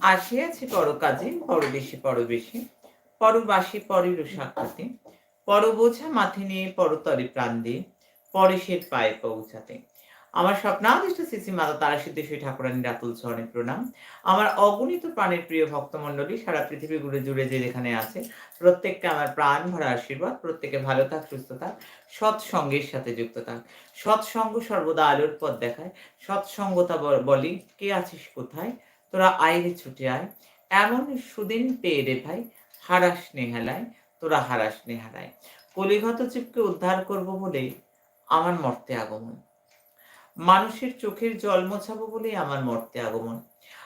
আসিয়াছি পরকাজে, পরবেশে পরবেশে, পরবাসী পরের সাক্ষাতে, পরবোঝা মাথে নিয়ে পরতরে প্রাণ দিয়ে পরে পরেশের পায়ে পৌঁছাতে। আমার স্বপ্নাদিষ্ট শ্রী মাতা তারা সিদ্ধেশ্বরী ঠাকুরানী রাতুল চরণে প্রণাম। আমার অগণিত প্রাণের প্রিয় ভক্তমণ্ডলী, সারা পৃথিবী ঘুরে জুড়ে যে যেখানে আছে, প্রত্যেককে আমার প্রাণ ভরা আশীর্বাদ, প্রত্যেকে ভালো থাক, সুস্থ থাক, সৎসঙ্গের সাথে যুক্ত থাক। সৎসঙ্গ সর্বদা আলোর পথ দেখায়, সৎসঙ্গতা বলি, কে আছিস কোথায়? তোরা আইরে ছুটে আয়। এমন সুদিন পেয়ে রে ভাই হারাস নেহালায় তোরা হারাস নেহারায় কলিঘত জীবকে উদ্ধার করব বলে আমার মর্তে আগমন। মানুষের চোখের জল মোছাবো বলেই আমার মর্তে আগমন।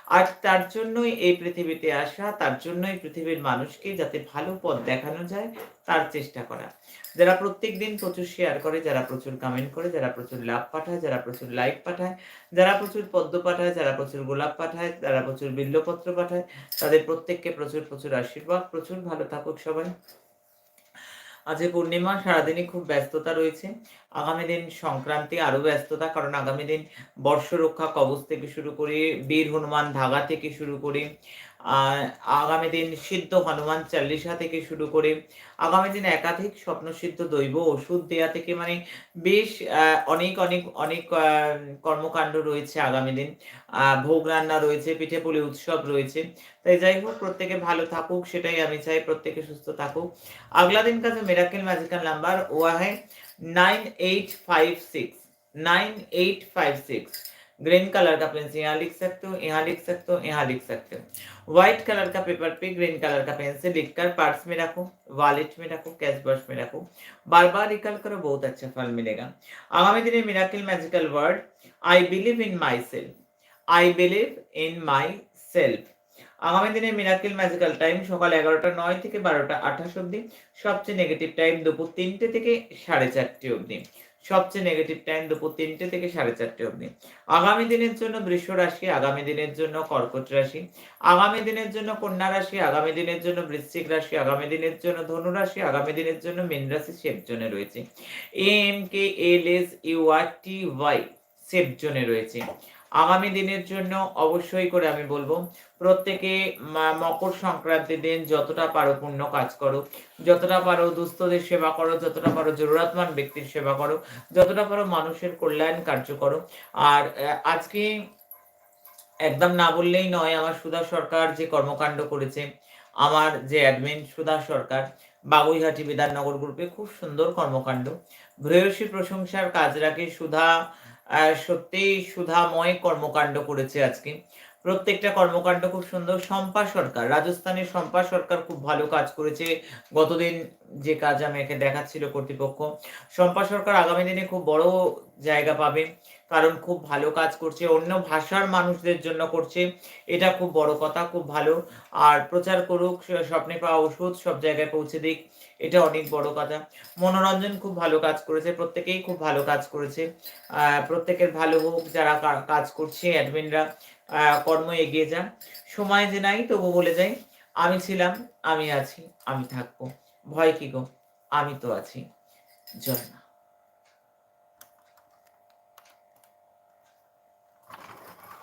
আর তার জন্যই এই পৃথিবীতে আসা, তার জন্যই পৃথিবীর মানুষকে যাতে ভালো পথ দেখানো যায়, তার চেষ্টা করা। যারা প্রত্যেক দিন প্রচুর শেয়ার করে, যারা প্রচুর কমেন্ট করে, যারা প্রচুর লাভ পাঠায়, যারা প্রচুর লাইক পাঠায়, যারা প্রচুর পদ্ম পাঠায়, যারা প্রচুর গোলাপ পাঠায়, যারা প্রচুর বিল্লপত্র পাঠায়, তাদের প্রত্যেককে প্রচুর প্রচুর আশীর্বাদ, প্রচুর ভালো থাকুক সবাই। আজ পূর্ণিমা সারাদিনই খুব ব্যস্ততা রয়েছে। আগামী দিন সংক্রান্তি আরও ব্যস্ততা, কারণ আগামী দিন বর্ষরক্ষা কবচ থেকে শুরু করে, বীর হনুমান ধাগা থেকে শুরু করে আগামী দিন সিদ্ধ হনুমান চাল্লিশা থেকে শুরু করে, আগামী দিন একাধিক স্বপ্নসিদ্ধ দৈব ওষুধ দেয়া থেকে মানে বেশ অনেক অনেক অনেক কর্মকাণ্ড রয়েছে আগামী দিন ভোগ রান্না রয়েছে, পিঠে পুলি উৎসব রয়েছে, তাই যাই হোক, প্রত্যেকে ভালো থাকুক, সেটাই আমি চাই, প্রত্যেকে সুস্থ থাকুক। আগলা দিন কাছে মেরাকেল ম্যাজিক্যাল নাম্বার ওয়া হ্যাঁ nine eight five six nine eight five six green colour का से यहाँ लिख सकते हो, यहाँ लिख सकते हो, यहाँ लिख सकते हो। व्हाइट कलर का पेपर पे ग्रीन कलर का पेन से लिखकर पर्स में रखो वॉलेट में रखो कैश बॉक्स में रखो। बार बार रिकल करो, बहुत अच्छा फल मिलेगा। आगामी दिन miracle magical word I believe in myself I believe in myself আগামী দিনে মিরাকেল ম্যাজিক্যাল টাইম সকাল এগারোটা নয় থেকে বারোটা আঠাশ অবধি, সবচেয়ে নেগেটিভ টাইম দুপুর তিনটে থেকে সাড়ে চারটে অবধি, সবচেয়ে নেগেটিভ টাইম দুপুর তিনটে থেকে সাড়ে চারটে অবধি। আগামী দিনের জন্য বৃষ রাশি, আগামী দিনের জন্য কর্কট রাশি, আগামী দিনের জন্য কন্যা রাশি, আগামী দিনের জন্য বৃশ্চিক রাশি, আগামী দিনের জন্য ধনু রাশি, আগামী দিনের জন্য মীন রাশি সেফ জোনে রয়েছে। M K L S U R T Y safe জোনে রয়েছে। আগামী দিনের জন্য অবশ্যই করে আমি বলব, প্রত্যেকে মকর সংক্রান্তির দিন যতটা পারো পুণ্য কাজ করো, যতটা পারো দুস্থদের সেবা করো, যতটা পারো জরুরতমান ব্যক্তির সেবা করো, যতটা পারো মানুষের কল্যাণ কার্য করো। আর আজকে একদম না বললেই নয়, আমার সুধা সরকার যে কর্মকাণ্ড করেছে, আমার যে অ্যাডমিন সুধা সরকার, বাগুইহাটি বিধাননগর গ্রুপে খুব সুন্দর কর্মকাণ্ড। ভ্রেয়সী প্রশংসার কাজ রাখে সুধা সত্যিই সুধাময় কর্মকাণ্ড করেছে আজকে। প্রত্যেকটা কর্মকাণ্ড খুব সুন্দর। শম্পা সরকার, রাজস্থানের শম্পা সরকার খুব ভালো কাজ করেছে। গতদিন যে কাজ আমাকে দেখাচ্ছিল কর্তৃপক্ষ, শম্পা সরকার আগামী দিনে খুব বড় জায়গা পাবে। কারণ খুব ভালো কাজ করছে, অন্য ভাষার মানুষদের জন্য করছে। এটা খুব বড় কথা, খুব ভালো। আর প্রচার করুক স্বপ্নে পাওয়া ওষুধ সব জায়গায় পৌঁছে দিক, এটা অনেক বড় কথা। মনোরঞ্জন খুব ভালো কাজ করেছে, প্রত্যেকেই খুব ভালো কাজ করেছে। প্রত্যেকের ভালো হোক, যারা কাজ করছে, অ্যাডমিনরা কর্ম এগিয়ে যান সময় যে নাই, তবু বলে যাই, আমি ছিলাম, আমি আছি, আমি থাকব। ভয় কি গো? আমি তো আছি। জয়